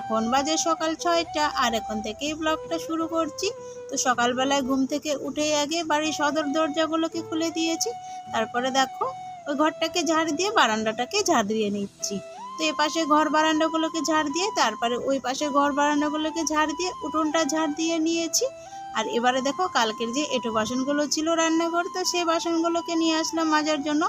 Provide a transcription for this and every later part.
এখন বাজে সকাল ছয়টা, আর এখন থেকেই ব্লগটা শুরু করছি। তো সকালবেলায় ঘুম থেকে উঠে আগে বাড়ির সদর দরজাগুলোকে খুলে দিয়েছি। তারপরে দেখো, ওই ঘরটাকে ঝাড় দিয়ে বারান্দাটাকে ঝাড় দিয়ে নিচ্ছি। তো এ পাশে ঘর বারান্দাগুলোকে ঝাড় দিয়ে, তারপরে ওই পাশে ঘর বারান্দাগুলোকে ঝাড় দিয়ে উঠোনটা ঝাড় দিয়ে নিয়েছি। আর এবারে দেখো, কালকের যে এঁটো বাসনগুলো ছিল রান্নাঘর, তো সেই বাসনগুলোকে নিয়ে আসলাম মাজার জন্য।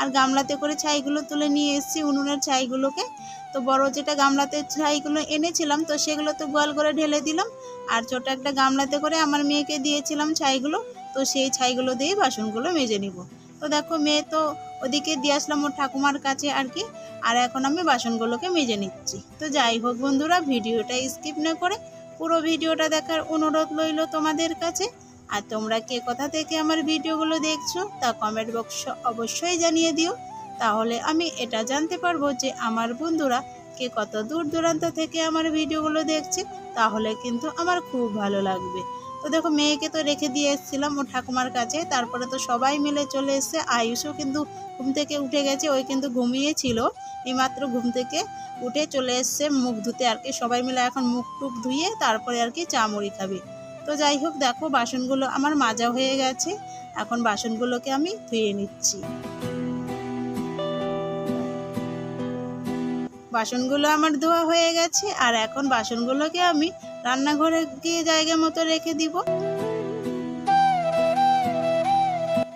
আর গামলাতে করে ছাইগুলো তুলে নিয়ে এসেছি উনুনের ছাইগুলোকে। তো বড় যেটা গামলাতে ছাইগুলো এনেছিলাম, তো সেগুলো তো গোয়াল করে ঢেলে দিলাম। আর ছোট একটা গামলাতে করে আমার মেয়েকে দিয়েছিলাম ছাইগুলো, তো সেই ছাইগুলো দিয়েই বাসনগুলো মেজে নিব। তো দেখো মেয়ে তো ওদিকে দিয়ে আসলাম ওর ঠাকুমার কাছে আর কি, আর এখন আমি বাসনগুলোকে মেজে নিচ্ছি। তো যাই হোক বন্ধুরা, ভিডিওটা স্কিপ না করে পুরো ভিডিওটা দেখার অনুরোধ রইল তোমাদের কাছে। আর তোমরা কে কোথা থেকে আমার ভিডিওগুলো দেখছ তা কমেন্ট বক্স অবশ্যই জানিয়ে দিও। তাহলে আমি এটা জানতে পারব যে আমার বন্ধুরা কে কত দূর দূরান্ত থেকে আমার ভিডিওগুলো দেখছে, তাহলে কিন্তু আমার খুব ভালো লাগবে। তো দেখো, মেয়েকে তো রেখে দিয়ে এসেছিলাম ও ঠাকুমার কাছে, তারপরে তো সবাই মিলে চলে এসছে। আয়ুষও কিন্তু ঘুম থেকে উঠে গেছে, ওই কিন্তু ঘুমিয়েছিল। এইমাত্র ঘুম থেকে উঠে চলে এসছে মুখ ধুতে আর কি। সবাই মিলে এখন মুখ টুক ধুয়ে তারপরে আর কি চা মুড়ি খাবে। তো যাই হোক, দেখো, বাসনগুলো আমার মাজা হয়ে গেছে। এখন বাসনগুলোকে আমি ধুয়ে নিচ্ছি। বাসনগুলো আমার ধোয়া হয়ে গেছে, আর এখন বাসনগুলোকে আমি রান্নাঘরে গিয়ে জায়গা মতো রেখে দিব।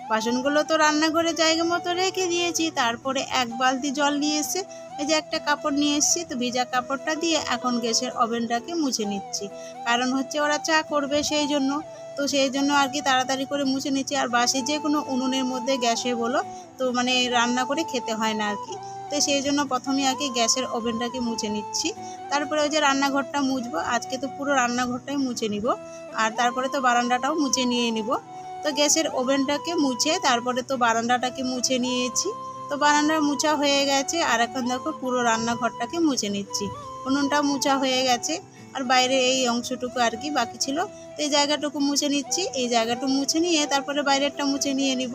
বাসনগুলো তো রান্নাঘরে জায়গা মতো রেখে দিয়েছি, তারপরে এক বালতি জল নিয়ে এসে এই যে একটা কাপড় নিয়ে এসেছি, তো ভিজা কাপড়টা দিয়ে এখন গ্যাসের ওভেনটাকে মুছে নিচ্ছি। কারণ হচ্ছে ওরা চা করবে সেই জন্য, তো সেই জন্য আর কি তাড়াতাড়ি করে মুছে নিচ্ছি। আর বাসে যে কোনো উনুনের মধ্যে গ্যাসে বলো, তো মানে রান্না করে খেতে হয় না আর কি। তো সেই জন্য প্রথমে আর কি গ্যাসের ওভেনটাকে মুছে নিচ্ছি। তারপরে ওই যে রান্নাঘরটা মুছবো, আজকে তো পুরো রান্নাঘরটাই মুছে নিব। আর তারপরে তো বারান্দাটাও মুছে নিয়ে নিব। তো গ্যাসের ওভেনটাকে মুছে, তারপরে তো বারান্দাটাকে মুছে নিয়েছি। তো বারান্দা মুছা হয়ে গেছে, আর এখন দেখো পুরো রান্নাঘরটাকে মুছে নিচ্ছি। উনুনটা মুছা হয়ে গেছে, আর বাইরে এই অংশটুকু আর কি বাকি ছিল। তো এই জায়গাটুকু মুছে নিচ্ছি, এই জায়গাটুকু মুছে নিয়ে তারপরে বাইরেরটা মুছে নিয়ে নিব।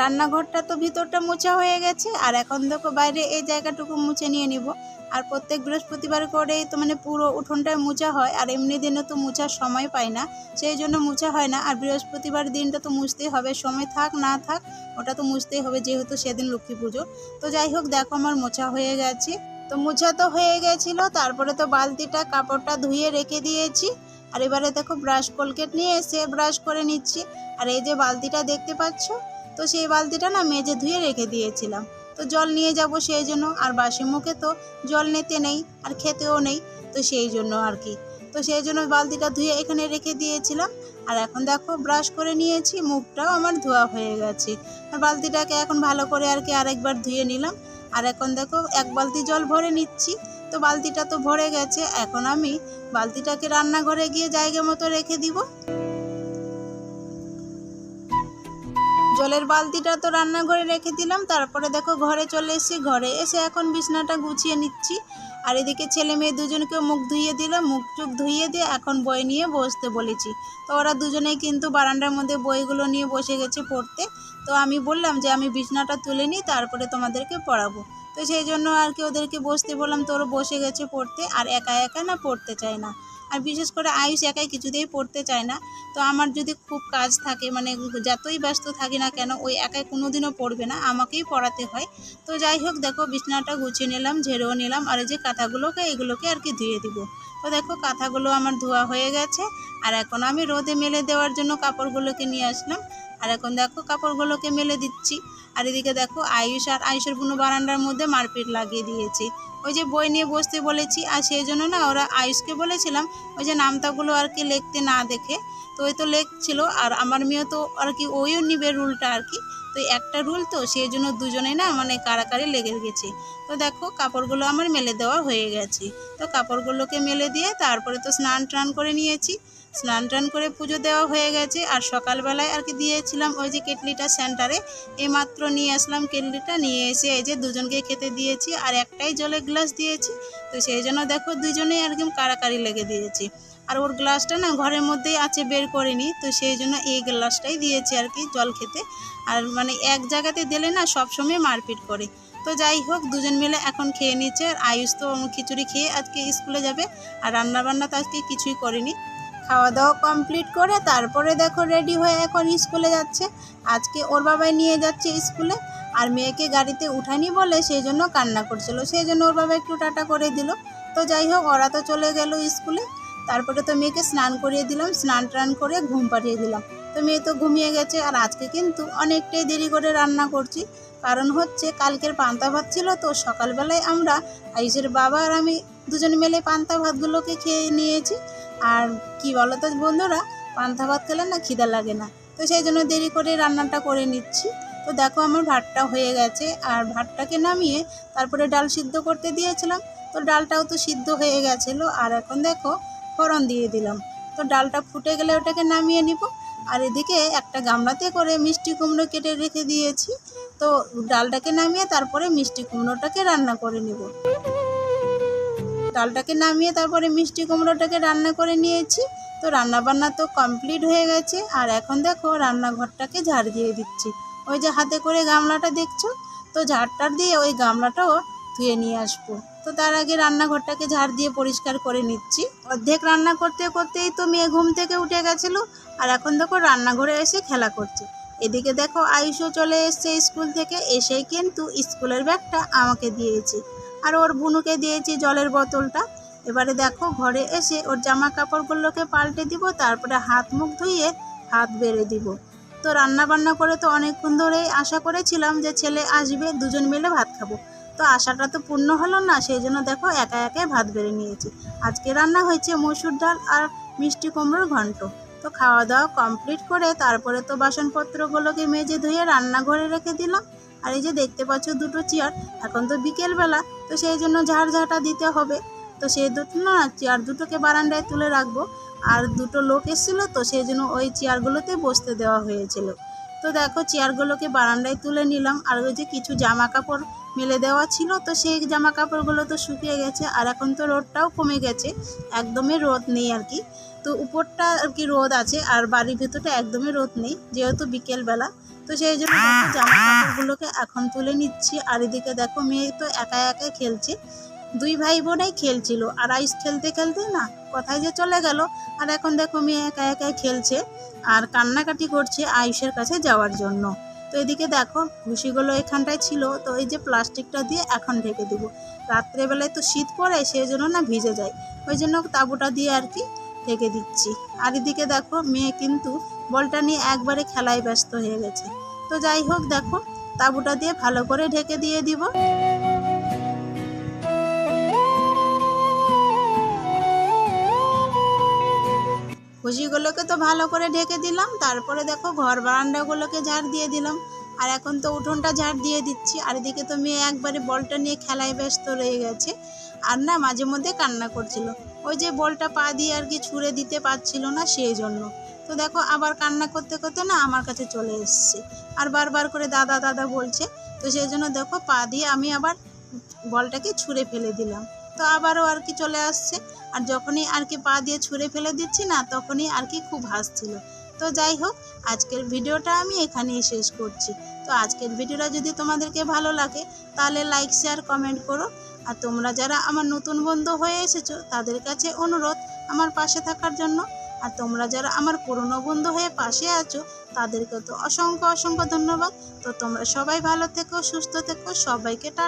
রান্নাঘরটা তো ভিতরটা মোছা হয়ে গেছে, আর এখন দেখো বাইরে এই জায়গাটুকু মুছে নিয়ে নিব। আর প্রত্যেক বৃহস্পতিবার করেই তো মানে পুরো উঠোনটায় মোছা হয়, আর এমনি দিনে তো মোছার সময় পাই না, সেই জন্য মোছা হয় না। আর বৃহস্পতিবার দিনটা তো মুছতেই হবে, সময় থাক না থাক, ওটা তো মুছতেই হবে যেহেতু সেদিন লক্ষ্মী পুজো। তো যাই হোক, দেখো আমার মোছা হয়ে গেছে। তো মোছা তো হয়ে গেছিল, তারপরে তো বালতিটা, কাপড়টা ধুয়ে রেখে দিয়েছি। আর এবারে দেখো ব্রাশ কলকেট নিয়ে এসে ব্রাশ করে নিচ্ছি। আর এই যে বালতিটা দেখতে পাচ্ছ তো সেই বালতিটা না মেজে ধুয়ে রেখে দিয়েছিলাম। তো জল নিয়ে যাব সেই জন্য, আর বাসি মুখে তো জল নিতে নেই, আর খেতেও নেই, তো সেই জন্য আর কি। তো সেই জন্য বালতিটা ধুয়ে এখানে রেখে দিয়েছিলাম, আর এখন দেখো ব্রাশ করে নিয়েছি, মুখটাও আমার ধোয়া হয়ে গেছে। আর বালতিটাকে এখন ভালো করে আর কি আরেকবার ধুয়ে নিলাম, আর এখন দেখো এক বালতি জল ভরে নিচ্ছি। তো বালতিটা তো ভরে গেছে, এখন আমি বালতিটাকে রান্নাঘরে গিয়ে জায়গা মতো রেখে দিব। জলের বালতিটা তো রান্নাঘরে রেখে দিলাম, তারপরে দেখো ঘরে চলে এসেছি। ঘরে এসে এখন বিছনাটা গুছিয়ে নিচ্ছি। আর এদিকে ছেলে মেয়ে দুজনকে মুখ ধুইয়ে দিলাম, মুখ চুখ ধুইয়ে দিয়ে এখন বই নিয়ে বসতে বলেছি। তো ওরা দুজনেই কিন্তু বারান্দার মধ্যে বইগুলো নিয়ে বসে গেছে পড়তে। তো আমি বললাম যে আমি বিছনাটা তুলে নিই, তারপরে তোমাদেরকে পড়াবো। তো সেই জন্য আর কি ওদেরকে বসতে বললাম তো ওরা বসে গেছে পড়তে, আর একা একা না পড়তে চায় না। আর বিশেষ করে আয়ুষ একাই কিছুতেই পড়তে চায় না। তো আমার যদি খুব কাজ থাকে মানে যতই ব্যস্ত থাকি না কেন, ওই একাই কোনো দিনও পড়বে না, আমাকেই পড়াতে হয়। তো যাই হোক, দেখো, বিছনাটা গুছিয়ে নিলাম, ঝেড়েও নিলাম, আর এই যে কাঁথাগুলোকে, এগুলোকে আর কি ধুয়ে দিব। তো দেখো, কাঁথাগুলো আমার ধোয়া হয়ে গেছে, আর এখন আমি রোদে মেলে দেওয়ার জন্য কাপড়গুলোকে নিয়ে আসলাম। আর এখন দেখো কাপড়গুলোকে মেলে দিচ্ছি। আর এদিকে দেখো আয়ুষ আর আয়ুষের বুনো বারান্দার মধ্যে মারপিট লাগিয়ে দিয়েছি। ওই যে বই নিয়ে বসতে বলেছি, আর সেই জন্য না ওরা আয়ুষকে বলেছিলাম, ওই যে নামতাগুলো আর কি লিখতে না দেখে। তো ওই তো লেখছিল, আর আমার মেয়ে তো আর কি ওইও নিবে রুলটা আর কি। তো একটা রুল তো, সেই জন্য দুজনে না মানে কারাকারি লেগে গেছে। তো দেখো, কাপড়গুলো আমার মেলে দেওয়া হয়ে গেছে। তো কাপড়গুলোকে মেলে দিয়ে তারপরে তো স্নান টান করে নিয়েছি। স্নান টান করে পুজো দেওয়া হয়ে গেছে আর সকালবেলায় আর কি দিয়েছিলাম ওই যে কেটলিটা সেন্টারে। এইমাত্র নিয়ে আসলাম কেটলিটা, নিয়ে এসে এই যে দুজনকে খেতে দিয়েছি আর একটাই জলের গ্লাস দিয়েছি। তো সেই জন্য দেখো দুজনেই আর কি কারাকারি লেগে দিয়েছি। আর ওর গ্লাসটা না ঘরের মধ্যেই আছে, বের করিনি। তো সেই জন্য এই গ্লাসটাই দিয়েছি আর কি জল খেতে। আর মানে এক জায়গাতে দিলে না সবসময় মারপিট করে। তো যাই হোক, দুজন মিলে এখন খেয়ে নিচ্ছে। আর আয়ুষ তো খিচুড়ি খেয়ে আজকে স্কুলে যাবে। আর রান্না বান্না তো আজকে কিছুই করিনি। খাওয়া দাওয়া কমপ্লিট করে তারপরে দেখো রেডি হয়ে এখন স্কুলে যাচ্ছে। আজকে ওর বাবাই নিয়ে যাচ্ছে স্কুলে। আর মেয়েকে গাড়িতে উঠানি বলে সেই জন্য কান্না করছিল। সেই জন্য ওর বাবা একটু টাটা করে দিল। তো যাই হোক, ওরা তো চলে গেল স্কুলে। তারপরে তো মেয়েকে স্নান করিয়ে দিলাম, স্নান টান করে ঘুম পাঠিয়ে দিলাম। তো মেয়ে তো ঘুমিয়ে গেছে আর আজকে কিন্তু অনেকটাই দেরি করে রান্না করছি। কারণ হচ্ছে কালকের পান্তা ভাত ছিল তো সকালবেলায় আমরা আইসের বাবা আর আমি দুজন মিলে পান্তা ভাতগুলোকে খেয়ে নিয়েছি। আর কি বলো তো বন্ধুরা, পান্তা ভাত খেলে না খিদা লাগে না। তো সেই জন্য দেরি করে রান্নাটা করে নিচ্ছি। তো দেখো আমার ভাতটা হয়ে গেছে আর ভাতটাকে নামিয়ে তারপরে ডাল সিদ্ধ করতে দিয়েছিলাম। তো ডালটাও তো সিদ্ধ হয়ে গেছিল। আর এখন দেখো ফোড়ন দিয়ে দিলাম। তো ডালটা ফুটে গেলে ওটাকে নামিয়ে নিব। আর এদিকে একটা গামলাতে করে মিষ্টি কুমড়ো কেটে রেখে দিয়েছি। তো ডালটাকে নামিয়ে তারপরে মিষ্টি কুমড়োটাকে রান্না করে নেব। ডালটাকে নামিয়ে তারপরে মিষ্টি কুমড়োটাকে রান্না করে নিয়েছি। তো রান্না বান্না তো কমপ্লিট হয়ে গেছে। আর এখন দেখো রান্নাঘরটাকে ঝাড় দিয়ে দিচ্ছি। ওই যে হাতে করে গামলাটা দেখছ? তো ঝাড়টার দিয়ে ওই গামলাটাও ধুয়ে নিয়ে আসব। তো তার আগে রান্নাঘরটাকে ঝাড় দিয়ে পরিষ্কার করে নিচ্ছি। অর্ধেক রান্না করতে করতেই তো মেয়ে ঘুম থেকে উঠে গেছিল আর এখন দেখো রান্নাঘরে এসে খেলা করছে। এদিকে দেখো আয়ুষও চলে এসছে স্কুল থেকে, এসেই কিন্তু স্কুলের ব্যাগটা আমাকে দিয়েছে। আর ওর বুনুকে দিয়েছি জলের বোতলটা। এবারে দেখো ঘরে এসে ওর জামা কাপড়গুলোকে পাল্টে দিব, তারপরে হাত মুখ ধুইয়ে হাত বেড়ে দিব। তো রান্না বান্না করে তো অনেকক্ষণ ধরেই আশা করেছিলাম যে ছেলে আসবে, দুজন মিলে ভাত খাব। তো আশাটা তো পূর্ণ হলো না, সেই জন্য দেখো একা একাই ভাত বেড়ে নিয়েছি। আজকে রান্না হয়েছে মসুর ডাল আর মিষ্টি কুমড়োর ঘন্ট। তো খাওয়া দাওয়া কমপ্লিট করে তারপরে তো বাসনপত্রগুলোকে মেজে ধুয়ে রান্নাঘরে রেখে দিলাম। আর এই যে দেখতে পাচ্ছ দুটো চেয়ার এখন তো বিকেলবেলা, তো সেই জন্য ঝাড় ঝাঁটা দিতে হবে। তো সেই দুটো না চেয়ার দুটোকে বারান্দায় তুলে রাখব। আর দুটো লোক এসেছিল তো সেই জন্য ওই চেয়ারগুলোতে বসতে দেওয়া হয়েছিল। তো দেখো চেয়ারগুলোকে বারান্দায় তুলে নিলাম। আর ওই যে কিছু জামা কাপড় মেলে দেওয়া ছিল, তো সেই জামা কাপড়গুলো তো শুকিয়ে গেছে আর এখন তো রোদটাও কমে গেছে। একদমই রোদ নেই আর কি। তো উপরটা আর কি রোদ আছে আর বাড়ির ভেতরটা একদমই রোদ নেই, যেহেতু বিকেলবেলা। তো সেই জন্য জামা কাপড়গুলোকে এখন তুলে নিচ্ছি। আর এদিকে দেখো মেয়ে তো একা একা খেলছে। দুই ভাই বোনাই খেলছিল। আর আইস খেলতে খেলতে না, কোথায় যে চলে গেল। আর এখন দেখো মেয়ে একা একাই খেলছে আর কান্নাকাটি করছে আয়ুষের কাছে যাওয়ার জন্য। তো এদিকে দেখো ভুসিগুলো এখানটায় ছিল। তো এই যে প্লাস্টিকটা দিয়ে এখন ঢেকে দেবো। রাত্রেবেলায় তো শীত পড়ে সেই জন্য না ভিজে যায়। ওই জন্য তাঁবুটা দিয়ে আর কি ঢেকে দিচ্ছি। আর এদিকে দেখো, মেয়ে কিন্তু বলটা নিয়ে একবারে খেলায় ব্যস্ত হয়ে গেছে। তো যাই হোক দেখো, তাঁবুটা দিয়ে ভালো করে ঢেকে দিয়ে দিব। খুশিগুলোকে তো ভালো করে ঢেকে দিলাম। তারপরে দেখো ঘর বারান্দাগুলোকে ঝাড় দিয়ে দিলাম। আর এখন তো উঠোনটা ঝাড় দিয়ে দিচ্ছি। আর এদিকে তো মেয়ে একবারে বলটা নিয়ে খেলায় ব্যস্ত রয়ে গেছে। আর না, মাঝে মধ্যে কান্না করছিল। ওই যে বলটা পা দিয়ে আর কি ছুঁড়ে দিতে পারছিল না সেই জন্য। তো দেখো আবার কান্না করতে করতে না আমার কাছে চলে এসছে। আর বারবার করে দাদা দাদা বলছে। তো সেই জন্য দেখো পা দিয়ে আমি আবার বলটাকে ছুঁড়ে ফেলে দিলাম। তো আবারও আর কি চলে আসছে। আর যখনই আর কি পা দিয়ে ছুঁড়ে ফেলে দিচ্ছি না, তখনই আর কি খুব হাসছিল। তো যাই হোক, আজকের ভিডিওটা আমি এখানেই শেষ করছি। তো আজকের ভিডিওটা যদি তোমাদেরকে ভালো লাগে, তাহলে লাইক শেয়ার কমেন্ট করো। আর তোমরা যারা আমার নতুন বন্ধু হয়ে এসেছ, তাদের কাছে অনুরোধ আমার পাশে থাকার জন্য। আর তোমরা যারা আমার পুরনো বন্ধু হয়ে পাশে আছো, তাদেরকে তো অসংখ্য অসংখ্য ধন্যবাদ। তো তোমরা সবাই ভালো থেকো, সুস্থ থেকো, সবাইকে টাটা